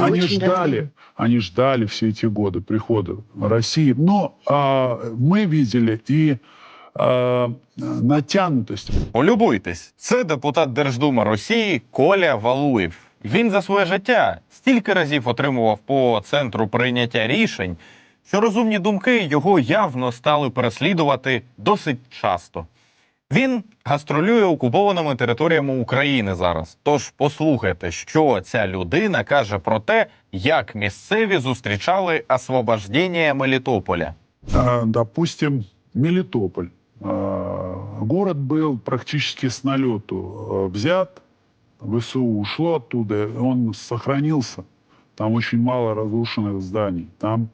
Это они очень ждали, давно. они ждали все эти годы прихода России. Но а, мы видели и а, натянутость. Полюбуйтесь, це депутат Держдуми Росії Коля Валуєв. Він за своє життя стільки разів отримував по центру прийняття рішень, що розумні думки його явно стали переслідувати досить часто. Він гастролює окупованими територіями України зараз. Тож послухайте, що ця людина каже про те, як місцеві зустрічали освобождення Мелітополя. Допустим, Мелитополь. Город был практически с налету а, взят. ВСУ ушло оттуда, он сохранился. Там очень мало разрушенных зданий. Там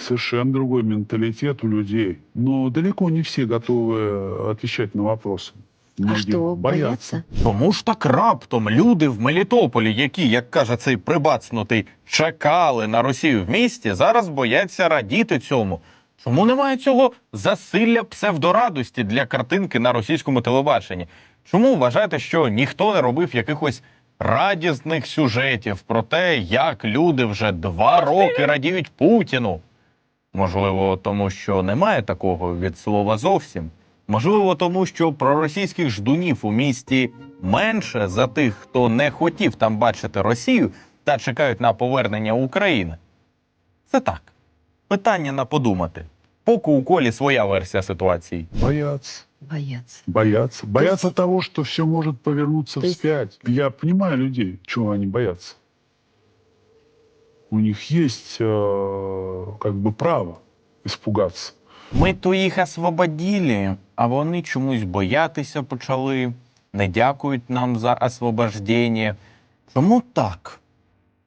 совершенно другой менталитет у людей. Но далеко не все готовы отвечать на вопросы. А что, боятся? Тому ж так раптом люди в Мелітополі, які, як каже цей прибацнутий, чекали на Росію в місті, зараз бояться радіти цьому. Чому немає цього засилля псевдорадості для картинки на російському телебаченні? Чому вважаєте, що ніхто не робив якихось радісних сюжетів про те, як люди вже два роки радіють Путіну? Можливо, тому що немає такого від слова зовсім. Можливо, тому що проросійських ждунів у місті менше за тих, хто не хотів там бачити Росію та чекають на повернення України. Це так. Питання на подумати. Поки у колі своя версія ситуації. Боятся. Боятся. Боятся. Боятся того, что все может повернуться вспять. Я понимаю людей, чего они боятся. У них есть э, как бы право испугаться. Ми то їх освободили, а вони чомусь боятися почали, не дякують нам за освобождення. Чому так?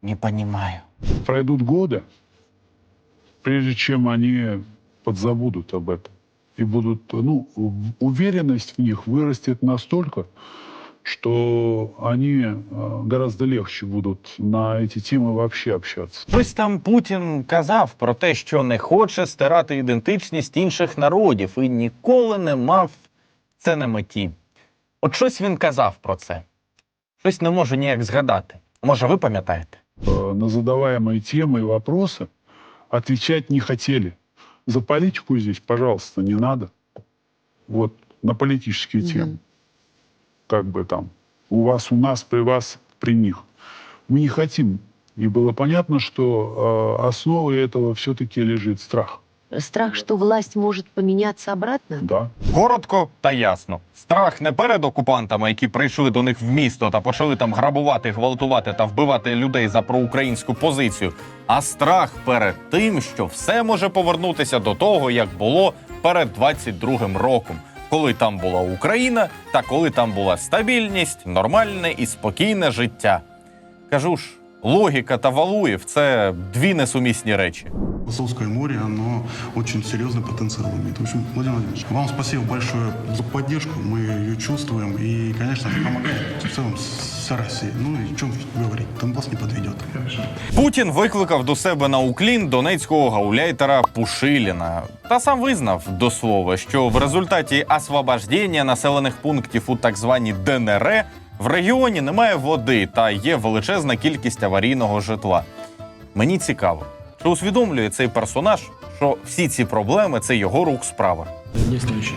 Не понімаю. Пройдут годы, прежде чем они подзабудут об этом. И будут, ну, уверенность в них вырастет настолько, что они э, гораздо легче будут на эти темы вообще общаться. Ось там Путін казав про те, що не хоче стирати ідентичність інших народів і ніколи не мав це на меті. От щось він казав про це. Щось не можу ніяк згадати. Може, ви пам'ятаєте? э, на задаваемые темы и вопросы отвечать не хотели. За политику здесь, пожалуйста, не надо. Вот на политические Мгм. темы. Как бы там у вас, у нас, при вас, при них. Мы не хотим. И было понятно, что э, основой этого все-таки лежит страх. Страх, что власть может поменяться обратно? Да. Коротко та ясно. Страх не перед окупантами, які прийшли до них в місто та почали там грабувати, гвалтувати та вбивати людей за проукраїнську позицію, а страх перед тим, що все може повернутися до того, як було перед 22-м роком, коли там була Україна та коли там була стабільність, нормальне і спокійне життя. Кажу ж, логіка та Валуєв це дві несумісні речі. Азовское море, оно очень серьезный потенциал имеет. В общем, Владимир Владимирович, вам спасибо большое за поддержку, мы ее чувствуем, и, конечно, помогает в целом вся Россия. Ну и чем говорить, Донбасс не подведет. Путін викликав до себе на уклін донецького гауляйтера Пушиліна та сам визнав до слова, що в результаті освобождення населених пунктів у так званій ДНР в регіоні немає води та є величезна кількість аварійного житла. Мені цікаво, чи усвідомлює цей персонаж, що всі ці проблеми це його рук справа. Действующий.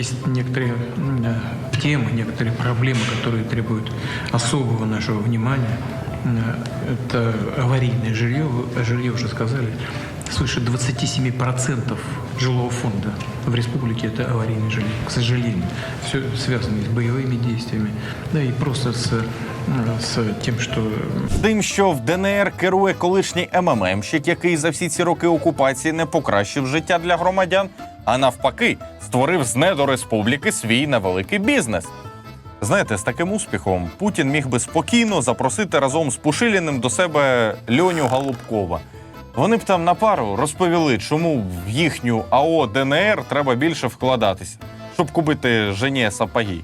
Есть некоторые м, э, темы, некоторые проблемы, которые требуют особого нашего внимания. М, Это аварийное жилье, Вы о жилье уже сказали. Свыше 27% жилого фонда в республике это аварийное жилье, к сожалению. Все связано с боевыми действиями, да и просто с, м, с тем, что Тим, що в ДНР керує колишній МММщик, який за всі ці роки окупації не покращив життя для громадян, а навпаки, створив з недореспубліки свій невеликий бізнес. Знаєте, з таким успіхом Путін міг би спокійно запросити разом з Пушиліним до себе Льоню Голубкова. Вони б там на пару розповіли, чому в їхню АО ДНР треба більше вкладатися, щоб купити жені сапоги.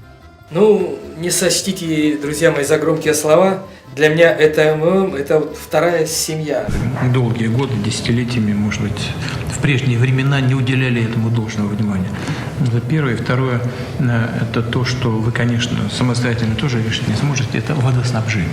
Ну, не сочтите, друзья мои, за громкие слова. Для меня это МММ, это вот вторая семья. долгие годы, десятилетиями, может быть, в прежние времена не уделяли этому должного внимания. Это первое. И второе, э, это то, что вы, конечно, самостоятельно тоже решить не сможете, это водоснабжение.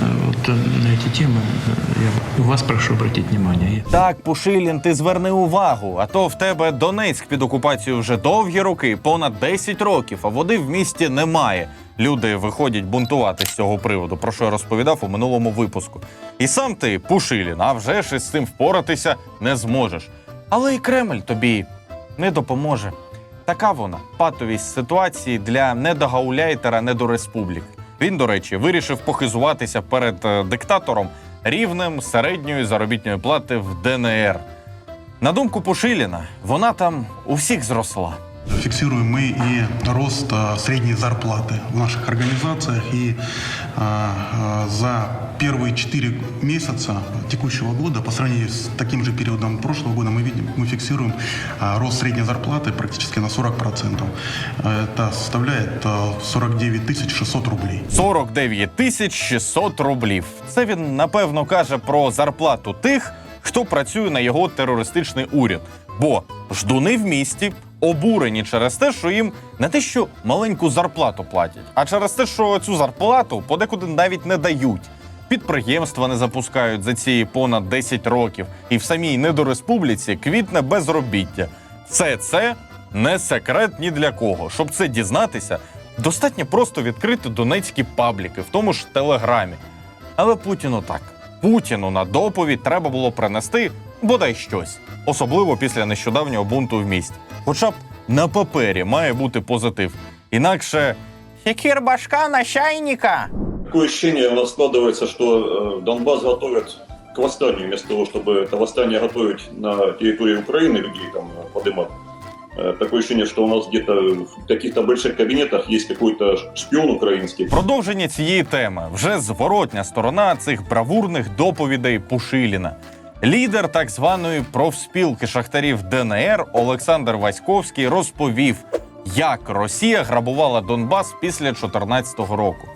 вот э, на эти темы э, я у вас прошу обратить внимание. Так, Пушилін, ти зверни увагу, а то в тебе Донецьк під окупацією вже довгі роки, понад 10 років, а води в місті немає. Люди виходять бунтувати з цього приводу, про що я розповідав у минулому випуску. І сам ти, Пушилін, а вже ж із цим впоратися не зможеш. Але і Кремль тобі не допоможе. Така вона патовість ситуації для недогауляйтера недореспублік. Він, до речі, вирішив похизуватися перед е, диктатором рівнем середньої заробітної плати в ДНР. На думку Пушиліна, вона там у всіх зросла. Фиксируем мы и рост середньої средней зарплаты в наших организациях. И а, а, за первые 4 месяца текущего года, по сравнению с таким же периодом прошлого года, мы видим, мы фиксируем а, рост средней зарплаты практически на 40%. А, Это составляет а, 49 600 рублей. 49 тисяч 600 рублів. Це він напевно каже про зарплату тих, хто працює на його терористичний уряд. Бо ждуни в місті обурені через те, що їм не те, що маленьку зарплату платять, а через те, що цю зарплату подекуди навіть не дають. Підприємства не запускають за ці понад 10 років, і в самій недореспубліці квітне безробіття. Все це не секрет ні для кого. Щоб це дізнатися, достатньо просто відкрити донецькі пабліки, в тому ж телеграмі. Але Путіну так. Путіну на доповідь треба було принести бодай щось, особливо після нещодавнього бунту в місті. Хоча б на папері має бути позитив. Інакше Хікір башка на чайника Такое ощущение у нас складывается, что э, Донбасс готовят к восстанию, вместо того, чтобы это восстание готовить на территории Украины, людей там э, подымать. Э, Такое ощущение, что у нас где-то в каких-то больших кабинетах есть какой-то шпион украинский, Продовження цієї теми вже зворотня сторона цих бравурних доповідей Пушиліна. Лідер так званої профспілки шахтарів ДНР Олександр Васьковський розповів, як Росія грабувала Донбас після 2014 року.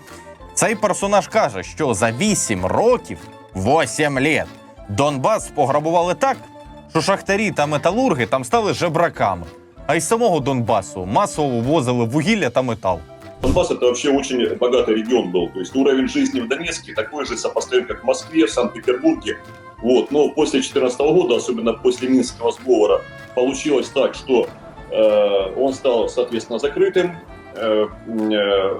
Цей персонаж каже, що за 8 років, 8 літ, Донбас пограбували так, що шахтарі та металурги там стали жебраками. А із самого Донбасу масово вивозили вугілля та метал. Донбасс это вообще очень богатый регион был. То есть уровень жизни в Донецке такой же сопоставим, как в Москве, в Санкт-Петербурге. Вот. Но после 2014 года, особенно после Минского сговора, получилось так, что э, он стал, соответственно, закрытым. Э, э,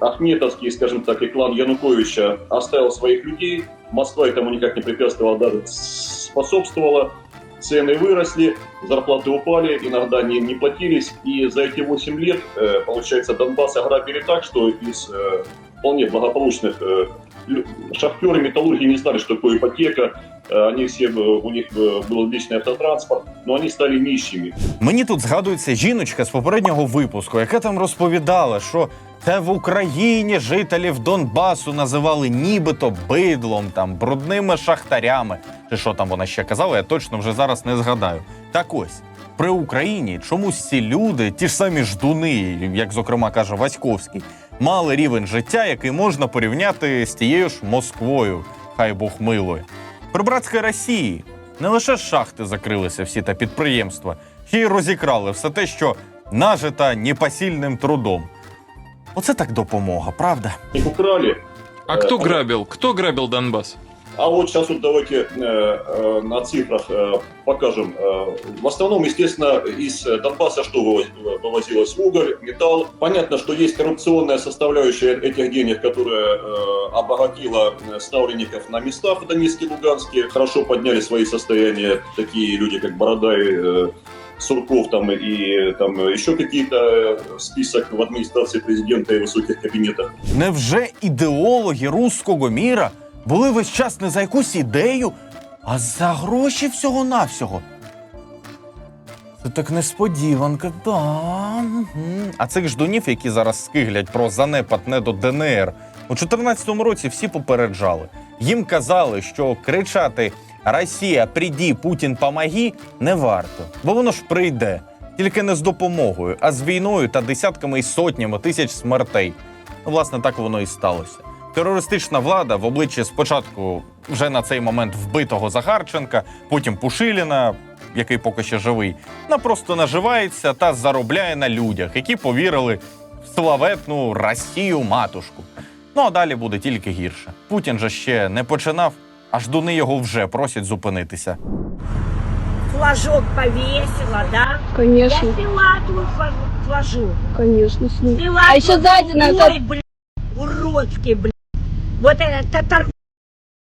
Ахметовский, скажем так, и клан Януковича оставил своих людей. Москва этому никак не препятствовала, даже способствовала. Цены выросли, зарплаты упали, иногда не, не платились. И за эти 8 лет, э, получается, Донбасс ограбили так, что из э, вполне благополучных э, лю- шахтеры, металлурги не знали, что такое ипотека. Э, Они все, э, у них э, был личный автотранспорт, но они стали нищими. Мені тут згадується жіночка з попереднього випуску, яка там розповідала, що це в Україні жителів Донбасу називали нібито бидлом, там брудними шахтарями. Чи що там вона ще казала, я точно вже зараз не згадаю. Так ось. При Україні чомусь ці люди, ті ж самі ждуни, як зокрема каже Васьковський, мали рівень життя, який можна порівняти з тією ж Москвою, хай Бог милує. При братській Росії не лише шахти закрилися всі та підприємства, ще й розікрали все те, що нажита непосильним трудом. Оце так допомога, правда? Их украли, А кто грабил? Кто грабил Донбасс? А вот сейчас вот давайте э, э, на цифрах э, покажем. Э, в основном, естественно, из Донбасса что вывоз- вывозилось? Уголь, металл. Понятно, что есть коррупционная составляющая этих денег, которая э, обогатила э, ставленников на места в Донецке, Луганске. Хорошо подняли свои состояния такие люди, как Бородай, э, Сурков там и там еще какие-то э, список в администрации президента и высоких кабинетах. Невже ідеологи руського міра були весь час не за якусь ідею, а за гроші всього-навсього? Це так несподіванка, да. А цих ждунів, які зараз скиглять про занепад не до ДНР, у 2014 році всі попереджали. Їм казали, що кричати Росія, прийди, Путін, помоги не варто, бо воно ж прийде. Тільки не з допомогою, а з війною та десятками і сотнями тисяч смертей. Ну, власне, так воно і сталося. Терористична влада в обличчі спочатку вже на цей момент вбитого Захарченка, потім Пушиліна, який поки що живий, вона просто наживається та заробляє на людях, які повірили в славетну Росію матушку. Ну а далі буде тільки гірше. Путін же ще не починав, а ждуни його вже просять зупинитися. Флажок повесила, да? Конечно, Я сняла твой фла- флажок. конечно, с ним. Сняла А еще сзади надо- Ой, блядь, уродский, блядь. Вот этот татар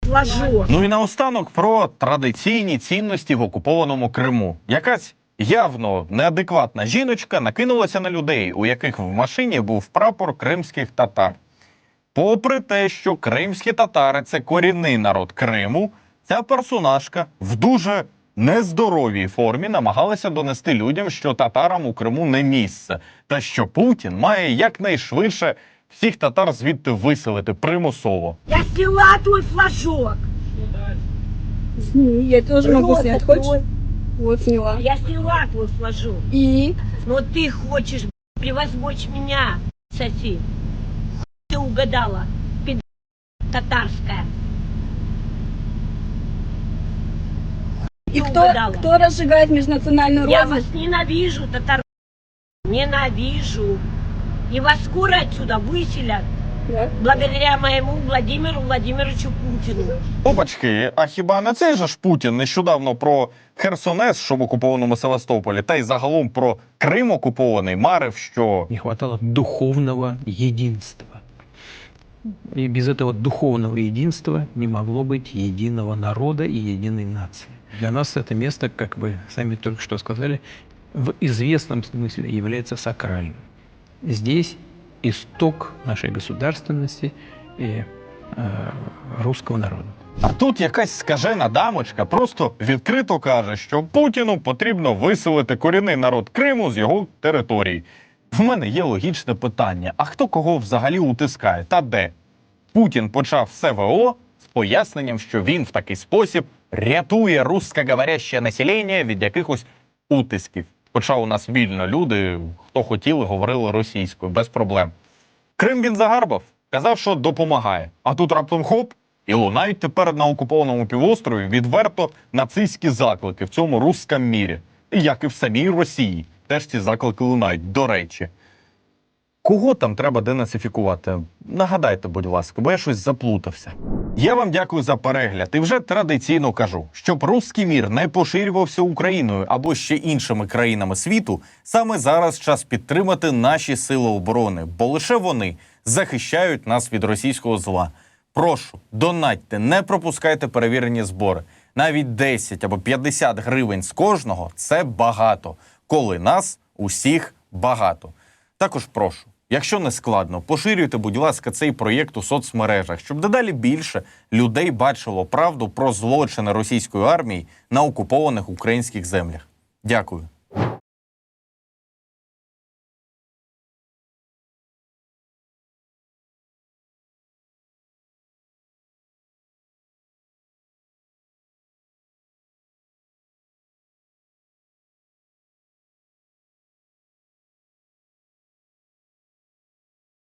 флажок. Ну і наостанок про традиційні цінності в окупованому Криму. Якась явно неадекватна жіночка накинулася на людей, у яких в машині був прапор кримських татар. Попри те, що кримські татари це корінний народ Криму, ця персонажка в дуже нездоровій формі намагалася донести людям, що татарам у Криму не місце, та що Путін має якнайшвидше всіх татар звідти виселити примусово. Я сняла твой флажок. Сними, я тоже могу снять. Хочешь? Вот сняла. Я сняла твой флажок. И Но ты хочешь превозмочь меня, соси Ты угадала, пид татарская. И Ты кто, угадала. кто разжигает межнациональную Я розу? вас ненавижу, татар. Ненавижу. И вас скоро отсюда выселят. Да. Благодаря моему Владимиру Владимировичу Путину. Опачки, а хіба не цей же ж Путін нещодавно про Херсонес, що в окупованому Севастополі, та й загалом про Крим окупований, марив, що Не хватало духовного единства. И без этого духовного единства не могло быть единого народа и единой нации. Для нас это место, как вы сами только что сказали, в известном смысле является сакральным. Здесь исток нашей государственности и э, русского народа. а тут якась скажена дамочка просто відкрито каже, що Путіну потрібно виселити корінний народ Криму з його території. В мене є логічне питання: а хто кого взагалі утискає та де? Путін почав СВО з поясненням, що він в такий спосіб рятує русскоговоряще населення від якихось утисків. Хоча у нас вільно люди, хто хотіли, говорили російською без проблем. Крим він загарбав, казав, що допомагає. А тут раптом хоп, і лунають тепер на окупованому півострові відверто нацистські заклики в цьому русском мірі, як і в самій Росії. Теж ці заклики лунають, до речі. Кого там треба денацифікувати? Нагадайте, будь ласка, бо я щось заплутався. Я вам дякую за перегляд і вже традиційно кажу, щоб руський мір не поширювався Україною або ще іншими країнами світу. Саме зараз час підтримати наші сили оборони, бо лише вони захищають нас від російського зла. Прошу, донатьте, не пропускайте перевірені збори. Навіть 10 або 50 гривень з кожного це багато, коли нас усіх багато. Також прошу, якщо не складно, поширюйте, будь ласка, цей проєкт у соцмережах, щоб дедалі більше людей бачило правду про злочини російської армії на окупованих українських землях. Дякую.